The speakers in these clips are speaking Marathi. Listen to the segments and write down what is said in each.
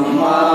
Amar.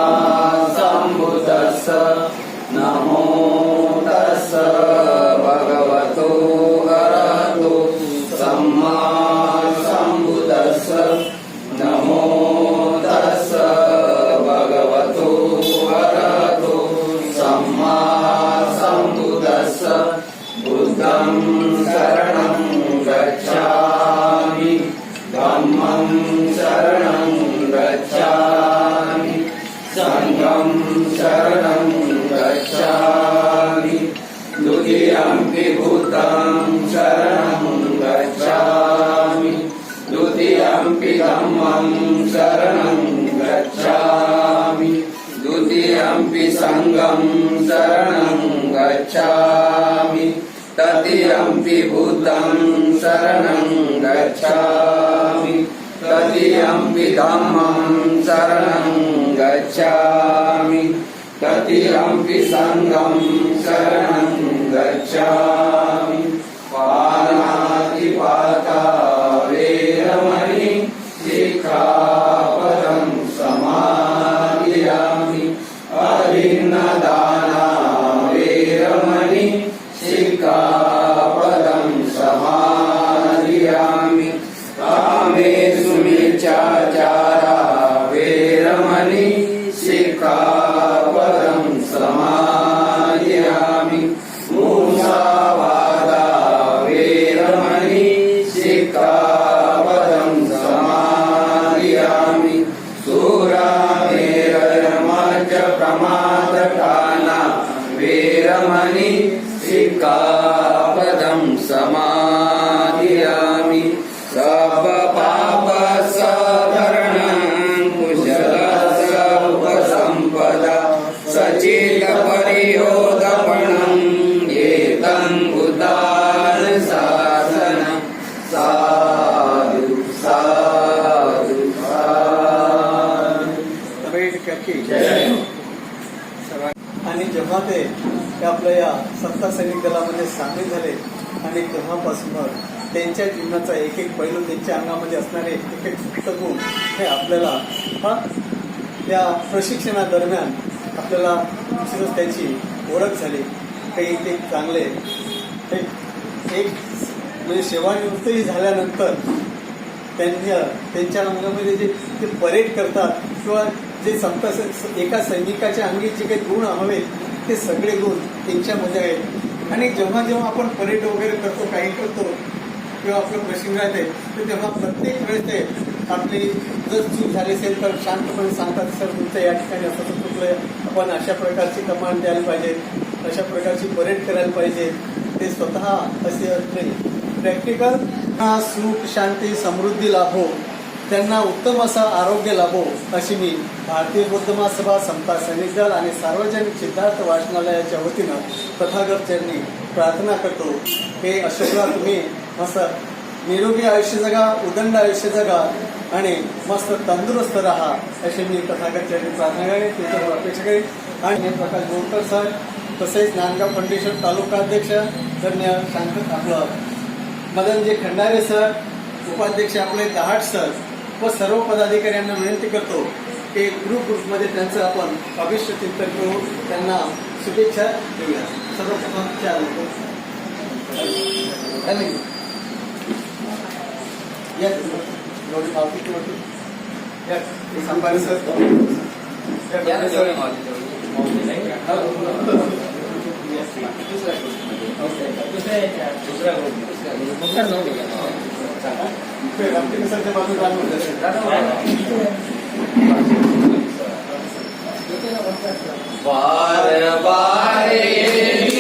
धम्मं शरणं गच्छामि। तृतीयम्पि सङ्गं शरणं गच्छामि त्यांच्या जीवनाचा एक एक पैलू त्यांच्या अंगामध्ये असणारे एक एक गुप्त गुण हे आपल्याला हा या प्रशिक्षणादरम्यान आपल्याला निश्चितच त्याची ओळख झाली. काही ते चांगले एक एक म्हणजे सेवानिवृत्तही झाल्यानंतर त्यांच्या त्यांच्या अंगामध्ये जे ते परेड करतात किंवा जे समता एका सैनिकाच्या अंगी जे काही गुण हवेत ते सगळे गुण त्यांच्यामध्ये आहेत. आणि जेव्हा जेव्हा आपण परेड वगैरे करतो काही करतो किंवा आपलं मशीन राहते तर तेव्हा प्रत्येक वेळेस ते आपली जर चूक झाली असेल तर शांतपणे सांगतात सर तुमचं या ठिकाणी असं असं चुकलंय. आपण अशा प्रकारची कमांड द्यायला पाहिजे. अशा प्रकारची परेड करायला पाहिजे. ते स्वतः असे नाही. प्रॅक्टिकल सुख शांती समृद्धी लाभो. त्यांना उत्तम असा आरोग्य लाभो अशी मी भारतीय बौद्ध महासभा समता सैनिक दल आणि सार्वजनिक सिद्धार्थ वाचनालयाच्या वतीनं तथागत चरणी प्रार्थना करतो. हे अशोकला तुम्ही मस्त निरोगी आयुष्य जगा उदंड आयुष्य जगा आणि मस्त तंदुरुस्त राहा अशी मी तथागत यांनी प्रार्थना करेन तुमच्याकडे अपेक्षा करेन. आणि प्रकाश बोरकर सर तसेच नांदगाव फाउंडेशन तालुका अध्यक्ष धन्य शांत आपलं मदनजी खंडारे सर उपाध्यक्ष आपले दहाट सर व सर्व पदाधिकाऱ्यांना विनंती करतो की ग्रुप ग्रुपमध्ये त्यांचं आपण अभिष्ट चिंतन करू त्यांना शुभेच्छा देऊया. सर्वप्रथम चार लोक या एवढी बार बार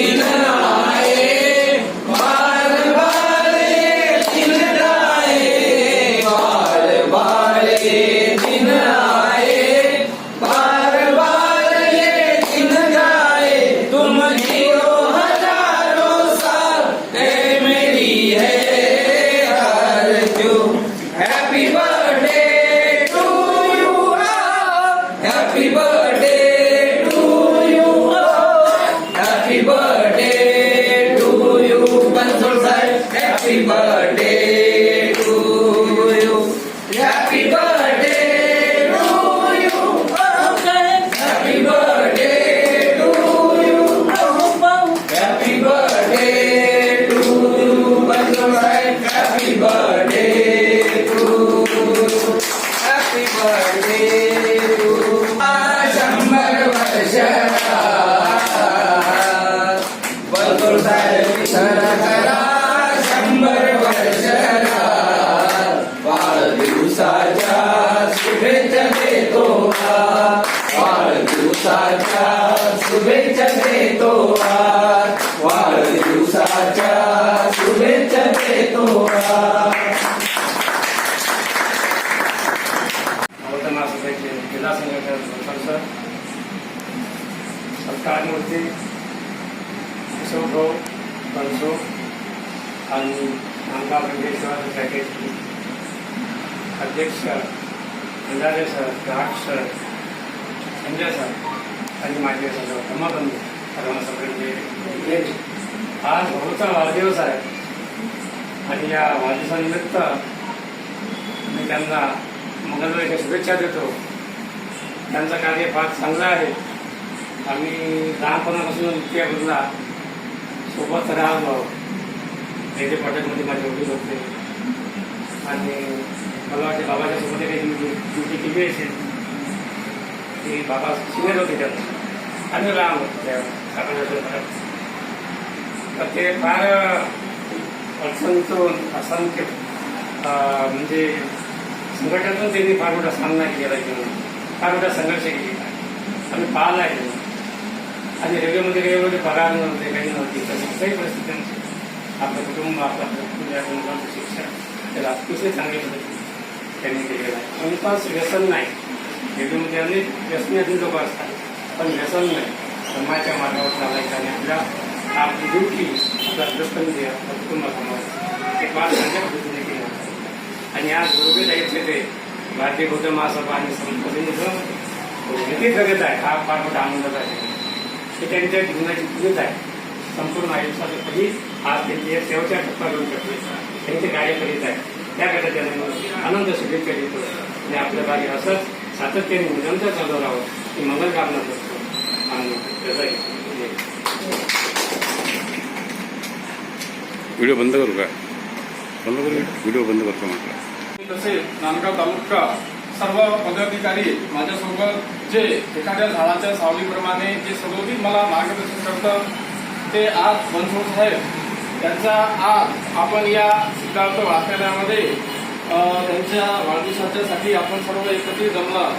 महासभेचे जिल्हा संघटन सर सरकारमूर्ती किशोरभाऊ बनसोड आणि नांदा वेंकटेश्वर पॅकेजचे अध्यक्ष अंधारे सर ग्राहक सर संजय सर आणि माझे सर धर्मबंधू सर्वांना सगळ्यांचे आज भाऊचा वाढदिवस आहे. आणि या वाढदिवसानिमित्त मी त्यांना मंगलवारीच्या शुभेच्छा देतो. त्यांचं कार्य फार चांगलं आहे. आम्ही लहानपणापासून इतक्या बदला सोबत राहतो त्याचे पटकमध्ये माझे वडील होते. आणि मला वाटते बाबाच्या सोबत काही ड्युटी केली असेल ती बाबा सिनियर होते त्यात आम्ही लहान होतो त्या तर ते फार अडचणीतून असंख्य म्हणजे संघटनातून त्यांनी फार मोठा सामना केला आहे. फार मोठा संघर्ष केलेला आहे. आम्ही पाहिला आहे. आणि रेल्वेमध्ये काही पगार नव्हते काही नव्हती. तशी कुठल्याही परिस्थिती आपलं कुटुंब आपला कुटुंब कुटुंबाचं शिक्षण त्याला अतिशय चांगले पद्धतीने त्यांनी केलेलं आहे. कोणताच व्यसन नाही. रेल्वेमध्ये अनेक व्यसनाधीन लोक असतात. पण व्यसन नाही. धर्माच्या मार्गावर चालायचं आणि आपल्या आपली ड्युटी आपला दस्तंदी आपल्या कुटुंबासमोर ते पाच चांगल्या पद्धतीने केलं आणि आज गुरुबेला जायचे ते भारतीय बौद्ध महासभा आणि संस्थेचं किती जगत आहे. हा फार मोठा आनंदाचा आहे. ते त्यांच्या जीवनाची पुढेच आहे. संपूर्ण आयुष्यात कधी आज त्यांची एक टप्पा घेऊ शकते त्यांचे कार्य करीत आहे. त्याकरता त्यांना आनंद शुभेच्छा देतो. आणि आपल्या कार्य असंच सातत्याने निरंतर चालू राहावं ही मंगल कामना करतो. आणि त्याचा एक व्हिडिओ बंद करू का? बंद करू? व्हिडिओ बंद करतो म्हटलं. तसेच नांदगाव तालुका सर्व पदाधिकारी माझ्यासोबत जे एखाद्या झाडाच्या सावलीप्रमाणे जे सदोदित मला मार्गदर्शन करतं ते आज बनसोड साहेब त्यांचा आज आपण या सिद्धार्थ वाचनालयामध्ये त्यांच्या वाढदिवसाच्यासाठी आपण सर्व एकत्रित जमला.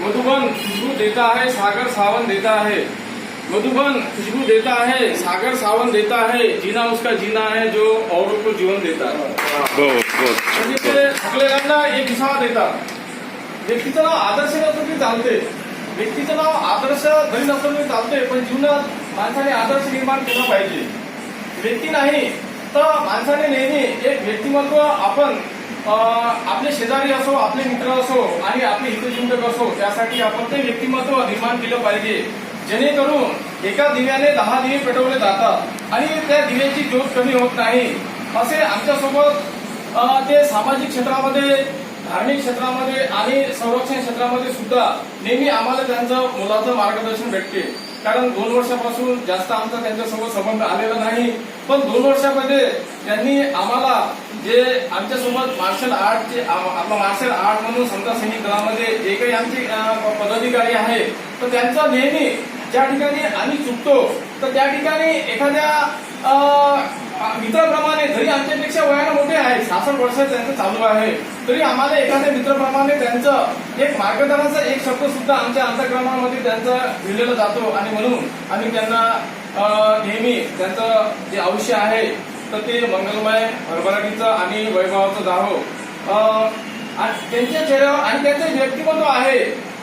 मधुबन खुशबू देता आहे सागर सावन देता है मधुबन खुशबू देता है सागर सावन देता है जीना उसका जीना है जो औरों को जीवन देता है। म्हणजे ते सगळ्यांना एक विसावा देतात. व्यक्तीचं नाव आदर्श नसलं तरी चालते. व्यक्तीचं नाव आदर्श घरी नसलं तरी चालते पण जीवनात माणसाने आदर्श निर्माण केला पाहिजे. व्यक्ती नाही तर माणसाने नेहमी एक व्यक्तिमत्व आपण आपले शेजारी असो आपले मित्र असो आणि आपले हितचिंतक असो त्यासाठी आपण ते व्यक्तिमत्व निर्माण केलं पाहिजे. जेणेकरून एका दिव्याने दहा दिवे पेटवले जातात आणि त्या दिव्याची ज्योत कमी होत नाही. असे आमच्यासोबत ते सामाजिक क्षेत्रामध्ये धार्मिक क्षेत्रामध्ये आणि संरक्षण क्षेत्रामध्ये सुद्धा नेहमी आम्हाला त्यांचं मुलाचं मार्गदर्शन भेटते. कारण दोन वर्षापासून जास्त आमचा त्यांच्यासोबत संबंध आलेला नाही. पण दोन वर्षामध्ये त्यांनी आम्हाला जे आमच्यासोबत मार्शल आर्टचे आपला मार्शल आर्ट म्हणून समजा सैनिक दलामध्ये जे काही आमचे पदाधिकारी आहे तर त्यांचा नेहमी ज्या ठिकाणी आम्ही चुकतो तर त्या ठिकाणी एखाद्या मित्राप्रमाणे जरी आमच्यापेक्षा वयानं मोठे आहे सहासष्ट वर्ष त्यांचं चालू आहे तरी आम्हाला एखाद्या मित्राप्रमाणे त्यांचं एक मार्गदर्शनाचा एक शब्द सुद्धा आमच्या अंतक्रमणामध्ये त्यांचा लिहिलेला जातो. आणि म्हणून आम्ही त्यांना नेहमी त्यांचं जे आयुष्य आहे तर ते मंगलमय भरभराटीचं आणि वैभवाचं जाहो आणि त्यांच्या चेहऱ्यावर आणि त्यांचं व्यक्तिमत्व आहे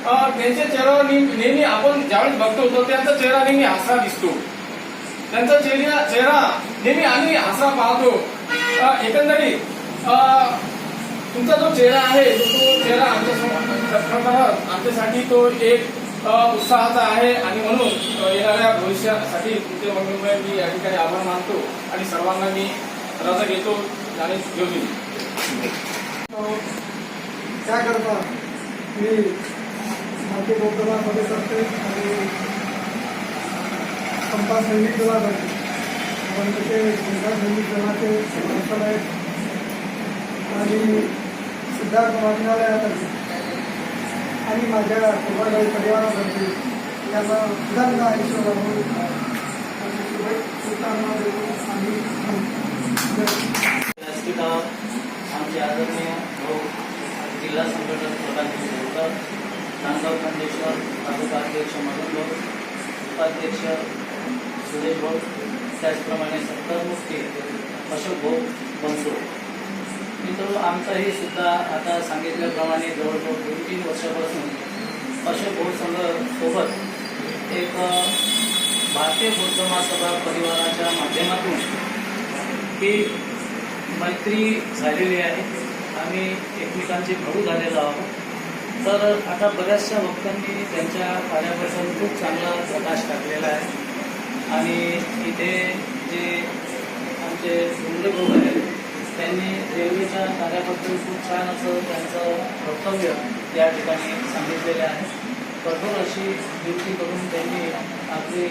त्यांच्या चेहऱ्यावर नेहमी नेहमी आपण ज्यावेळेस बघतो तर त्यांचा चेहरा नेहमी हसरा दिसतो. त्यांचा चेहरा चेहरा नेहमी आम्ही हसरा पाहतो. एकंदरीत तुमचा जो चेहरा आहे तो चेहरा आमच्या आमच्यासाठी तो एक उत्साहाचा आहे. आणि म्हणून येणाऱ्या भविष्यासाठी तुमचे मंगलमय मी या ठिकाणी आभार मानतो. आणि सर्वांना मी रजा घेतो. आणि घेऊन त्याकरता मी भारतीय बौद्धमध्ये करते आणि समता सैनिक दलात आहे आपण तसे जिल्हा सैनिक दलाचे संस्थान आहेत आणि सिद्धार्थ वाचनालयातर्फे आणि माझ्या कुटुंबाकडे परिवारातर्फे त्यांना सुधारणा आयुष्य लाभून शुभेच्छा देतो आमचे आदरणीय भाऊ जिल्हा संघटन प्रधान नांदगाव खंडेश्वर तालुका अध्यक्ष मदन उपाध्यक्ष सुरेश भाऊ त्याचप्रमाणे सत्तरमुक्ती अशोक भाऊ बनसोड. मित्र आमचाही सुद्धा आता सांगितल्याप्रमाणे जवळजवळ दोन तीन वर्षापासून अशोक भाऊ संघ सोबत एक भारतीय बौद्ध महासभा परिवाराच्या माध्यमातून ही मैत्री झालेली आहे. आम्ही एकमेकांचे भाऊ झालेलो आहोत. तर आता बऱ्याचशा भक्तांनी त्यांच्या कार्यापासून खूप चांगला प्रकाश टाकलेला आहे. आणि इथे जे आमचे मुंडे भाऊ आहेत त्यांनी रेल्वेच्या कार्याबद्दल खूप छान असं त्यांचं वक्तव्य या ठिकाणी सांगितलेले आहे. कठोर अशी ड्युटी करून त्यांनी आपली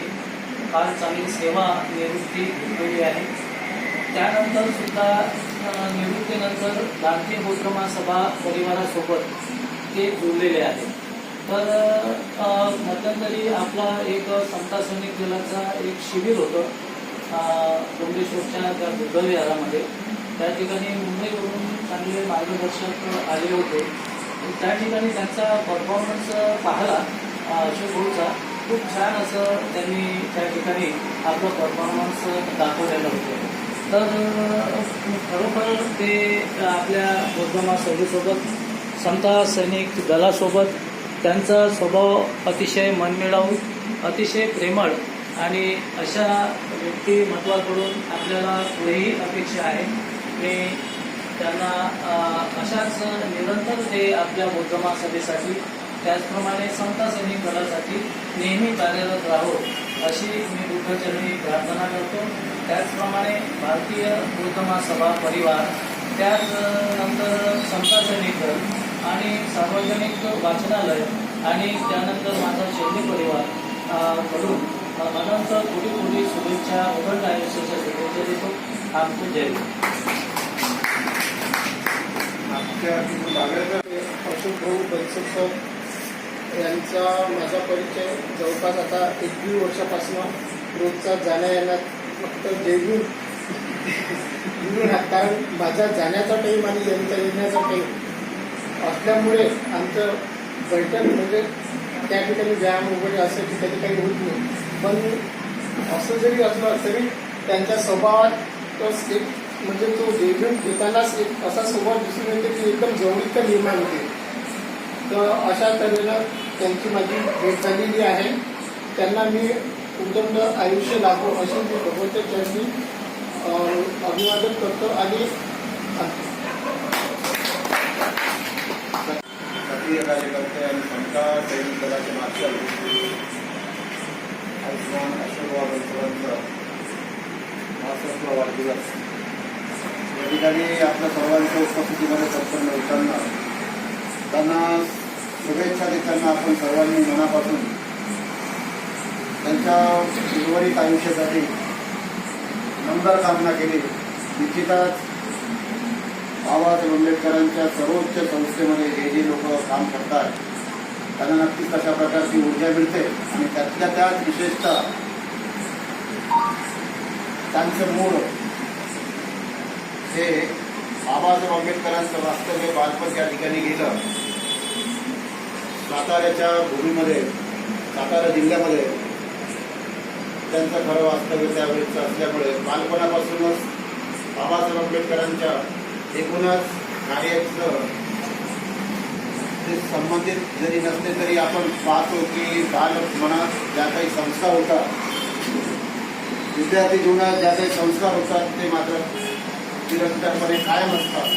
फार चांगली सेवा निवृत्ती केली आहे. त्यानंतर सुद्धा निवृत्तीनंतर भारतीय बौद्ध सभा परिवारासोबत ते जुळलेले आहेत. तर मध्यंतरी आपला एक समता सैनिक दलाचा एक शिबिर होतं अ, डोंगरेश्वरच्या त्या विहारामध्ये. त्या ठिकाणी मुंबईवरून चांगले मार्गदर्शक आले होते. त्या ठिकाणी त्यांचा परफॉर्मन्स पाहिला अशोक भाऊचा. खूप छान असं त्यांनी त्या ठिकाणी आपलं परफॉर्मन्स दाखवलेलं होतं. तर खरोखर ते आपल्या गोदमा सभेसोबत समता सैनिक दलासोबत त्यांचा स्वभाव अतिशय मनमिळावू अतिशय प्रेमळ आणि अशा व्यक्तिमत्वाकडून आपल्याला पुढेही अपेक्षा आहे. मी त्यांना अशाच निरंतर ते आपल्या बौद्ध सभेसाठी त्याचप्रमाणे समता सैनिक दलासाठी नेहमी कार्यरत राहो अशी मी बुद्धचरणी प्रार्थना करतो. त्याचप्रमाणे भारतीय बौद्ध सभा परिवार त्याचनंतर समता सैनिक दल आणि सार्वजनिक वाचनालय आणि त्यानंतर माझा शेती परिवारकडून अनंत कोटी कोटी शुभेच्छा उघड आयुष्याच्या शुभेच्छा देतो आमचे जय हिंद. अशोक भाऊ बनसोड यांचा माझा परिचय जवळपास आता एक दीड वर्षापासून रोजचा जाण्या येण्यात फक्त जेवून कारण माझा जाण्याचा टाईम आणि यांचा येण्याचा टाईम असल्यामुळे आमचं बैठक म्हणजे त्या ठिकाणी व्यायाम वगैरे असं की काही होत नाही. पण असं जरी असलं तरी त्यांच्या स्वभावात तर एक म्हणजे तो जेवण घेतानाच एक असा स्वभाव दिसून येते की एकदम जवळीक निर्माण होते. तर अशा तऱ्हेनं त्यांची माझी भेट झालेली आहे. त्यांना मी उदंड आयुष्य लाभो असे मी भगवंत त्यांनी अभिवादन करतो आणि राजकीय कार्यकर्ते आणि समता सैनिक दलाचे मार्शल आयुष्मान अशोकराव बनसोडांचा महाराष्ट्रातला वाढदिवस. या ठिकाणी आपल्या सर्वांच्या उपस्थितीमध्ये संपन्न होताना त्यांना शुभेच्छा देताना आपण सर्वांनी मनापासून त्यांच्या उर्वरित आयुष्यासाठी नम्र कामना केली. निश्चितच बाबासाहेब आंबेडकरांच्या सर्वोच्च संस्थेमध्ये जे जे लोक काम करतात त्यांना नक्कीच तशा प्रकारची ऊर्जा मिळते. आणि त्यातल्या त्यात विशेषतः त्यांचं मूळ हे बाबासाहेब आंबेडकरांचं वास्तव्य बालपण या ठिकाणी गेलं. साताऱ्याच्या भूमीमध्ये सातारा जिल्ह्यामध्ये त्यांचं खरं वास्तव्य त्यावेळेचं असल्यामुळे बालपणापासूनच बाबासाहेब आंबेडकरांच्या एकूणच कार्याचं ते संबंधित जरी नसले तरी आपण पाहतो की बाल मनात ज्या काही संस्कार होतात विद्यार्थी जीवनात ज्या काही संस्कार होतात ते मात्र निरंतरपणे कायम असतात.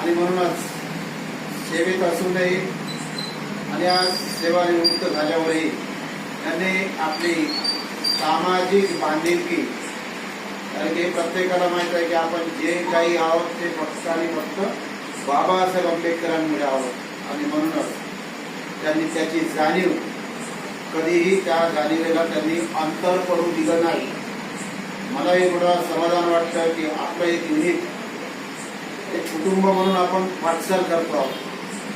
आणि म्हणूनच सेवेत असूनही आणि आज सेवानिवृत्त झाल्यावरही त्यांनी आपली सामाजिक बांधिलकी कारण की प्रत्येकाला माहीत आहे की आपण जे काही आहोत ते फक्त आणि फक्त बाबासाहेब आंबेडकरांमुळे आहोत. आणि म्हणूनच त्यांनी त्याची जाणीव कधीही त्या जाणीवेला त्यांनी अंतर पडू दिलं नाही. मला एवढं समाधान वाटतं की आपलं एक युनिट एक कुटुंब म्हणून आपण वाटचाल करतो आहोत.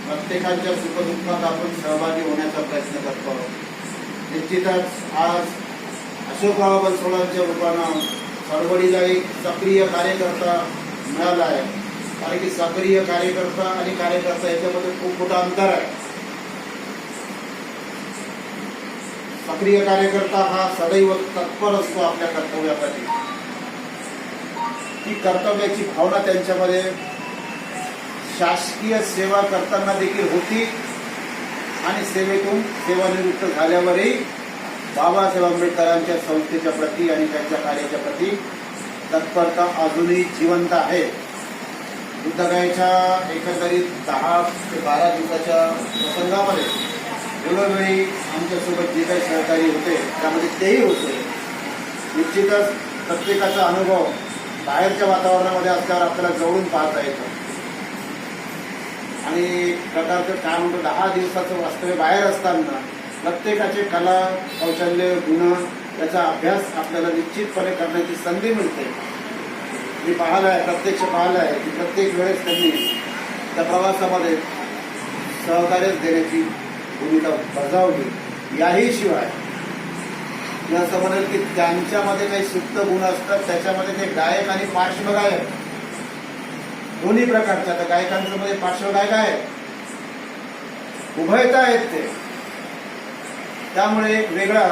प्रत्येकाच्या सुखदुःखात आपण सहभागी होण्याचा प्रयत्न करतो आहोत. निश्चितच आज अशोकराव बनसोडांच्या रूपानं चळवळीला एक सक्रिय कार्यकर्ता मिळाला आहे. कारण की सक्रिय कार्यकर्ता आणि कार्यकर्ता याच्यामध्ये खूप मोठा अंतर आहे. सक्रिय कार्यकर्ता हा सदैव तत्पर असतो आपल्या कर्तव्यासाठी. ती कर्तव्याची भावना त्यांच्यामध्ये शासकीय सेवा करताना देखील होती आणि सेवेतून सेवानिवृत्त झाल्यावरही बाबासाहेब आंबेडकरांच्या संस्थेच्या प्रती आणि त्यांच्या कार्याच्या प्रती तत्परता अजूनही जिवंत आहे. बुद्धगायच्या एकंदरीत दहा ते बारा दिवसाच्या प्रसंगामध्ये वेळोवेळी आमच्यासोबत जे काही सहकारी होते त्यामध्ये तेही होते. निश्चितच प्रत्येकाचा अनुभव बाहेरच्या वातावरणामध्ये असल्यावर आपल्याला जवळून पाहता येतं. आणि प्रकारचं काय म्हणतो दहा दिवसाचं वास्तव्य बाहेर असताना प्रत्येकाचे कला कौशल्य गुण याचा अभ्यास आपल्याला निश्चितपणे करण्याची संधी मिळते. मी पाहिलं आहे प्रत्यक्ष पाहिलं आहे की प्रत्येक वेळेस त्यांनी त्या प्रवासामध्ये सहकार्य देण्याची भूमिका बजावली. याही शिवाय मी असं म्हणेल की त्यांच्यामध्ये काही सुप्त गुण असतात त्याच्यामध्ये ते गायक आणि पार्श्वगायक. दोन्ही प्रकारच्या गायकांच्या मध्ये पार्श्वगायक आहे उभयता आहेत ते. त्यामुळे एक वेगळा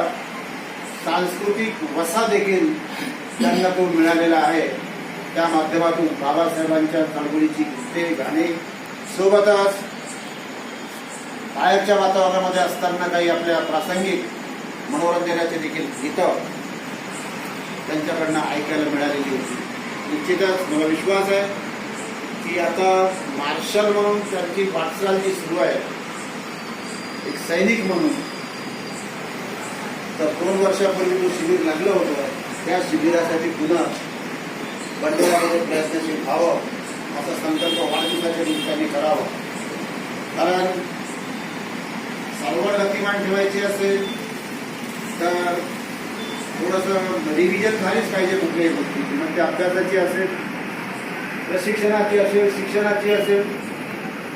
सांस्कृतिक वसा देखील त्यांना तो मिळालेला आहे. त्या माध्यमातून बाबासाहेबांच्या चळवळीची गीते गाणे सोबतच बाहेरच्या वातावरणामध्ये असताना काही आपल्या प्रासंगिक मनोरंजनाचे देखील गीतं त्यांच्याकडनं ऐकायला मिळालेली होती. निश्चितच मला विश्वास आहे की आता मार्शल म्हणून त्यांची वाटचाल जी सुरू आहे एक सैनिक म्हणून तर दोन वर्षापूर्वी जो शिबिर लागलं होतं त्या शिबिरासाठी पुन्हा बंडोळामध्ये प्रयत्नशील व्हावं असा संकल्प वाढदिवसाच्या निमित्ताने करावा. कारण सावड गतिमान ठेवायची असेल तर थोडंसं रिव्हिजन झालीच पाहिजे कुठल्याही गोष्टीची. म्हणजे अभ्यासाची असेल प्रशिक्षणाची असेल शिक्षणाची असेल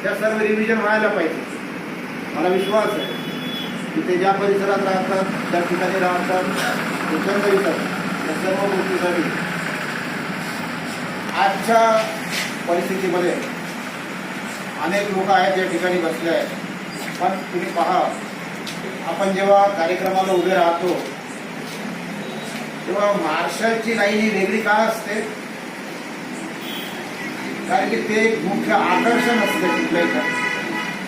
त्या सर्व रिव्हिजन व्हायला पाहिजे. मला विश्वास आहे. तिथे ज्या परिसरात राहतात त्या ठिकाणी राहतात एकंदरीतच या सर्व गोष्टीसाठी आजच्या परिस्थितीमध्ये अनेक लोक आहेत या ठिकाणी बसले आहेत. पण तुम्ही पहा आपण जेव्हा कार्यक्रमाला उभे राहतो तेव्हा मार्शलची लाईन ही वेगळी का असते? कारण की ते एक मुख्य आकर्षण असते कुठल्याही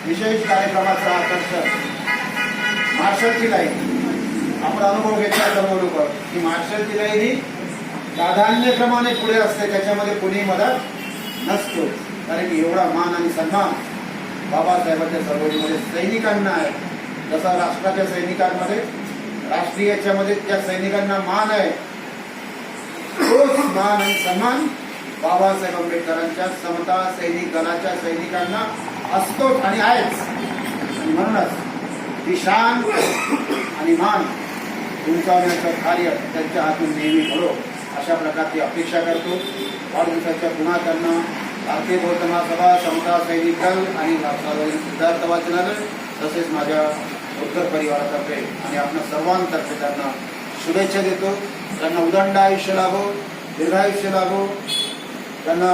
विशेष कार्यक्रमाचं आकर्षण. मार्शलची लाईन आपण अनुभव घेतला सर्व लोक की मार्शलची लाईन ही प्राधान्यक्रमाने पुढे असते त्याच्यामध्ये कोणी मदत नसतो. कारण की एवढा मान आणि सन्मान बाबासाहेबांच्या चळवळीमध्ये सैनिकांना आहे. जसा राष्ट्राच्या सैनिकांमध्ये राष्ट्रीय याच्यामध्ये त्या सैनिकांना मान आहे. तोच मान आणि सन्मान बाबासाहेब आंबेडकरांच्या समता सैनिक दलाच्या सैनिकांना असतोच आणि आहेच. आणि म्हणूनच ती शान आणि मान उंचावण्याचं कार्य त्यांच्या हातून नेहमी घडो अशा प्रकारची अपेक्षा करतो. वाढदिवसाच्या पुन्हा त्यांना भारतीय बौद्ध महासभा समता सैनिक दल आणि सिद्धार्थ वाचनालय तसेच माझ्या उत्तर परिवारातर्फे आणि आपल्या सर्वांतर्फे त्यांना शुभेच्छा देतो. त्यांना उदंड आयुष्य लाभो दीर्घायुष्य लाभो. त्यांना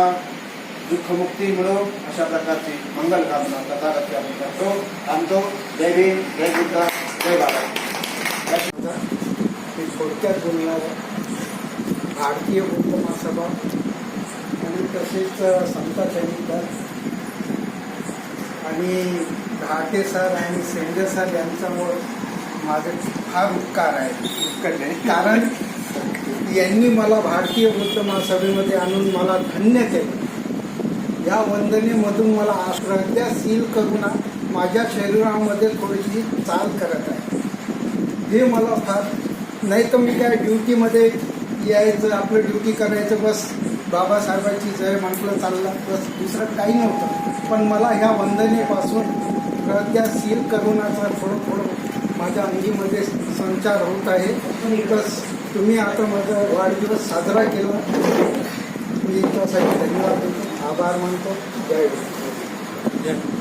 दुःखमुक्ती मिळो अशा प्रकारची मंगल कामना तथागत आपण करतो. थांबतो. जय भीम जय बुद्ध जय बाबा मी थोडक्यात बोलणार भारतीय बुद्ध महासभा आणि तसेच समता सैनिक दल आणि घाटे सर आणि सेंडे सर यांच्यामुळे माझे फार उपकार आहे कारण यांनी मला भारतीय बुद्ध महासभेमध्ये आणून मला धन्य केलं. या वंदनेमधून मला श्रद्धा सील करून माझ्या शरीरामध्ये थोडीशी चाल करत आहे. हे मला फार नाही तर मी काय ड्युटीमध्ये यायचं आपलं ड्युटी करायचं बस. बाबासाहेबांची जय म्हटलं चाललं बस. दुसरं काही नव्हतं. पण मला ह्या वंदनेपासून हृदया सील करुणाचा थोडं थोडं माझ्या अंगीमध्ये संचार होत आहे. बस. तुम्ही आता माझा वाढदिवस साजरा केला. मी त्यासाठी धन्यवाद देतो. आभार मानतो जय हिंद.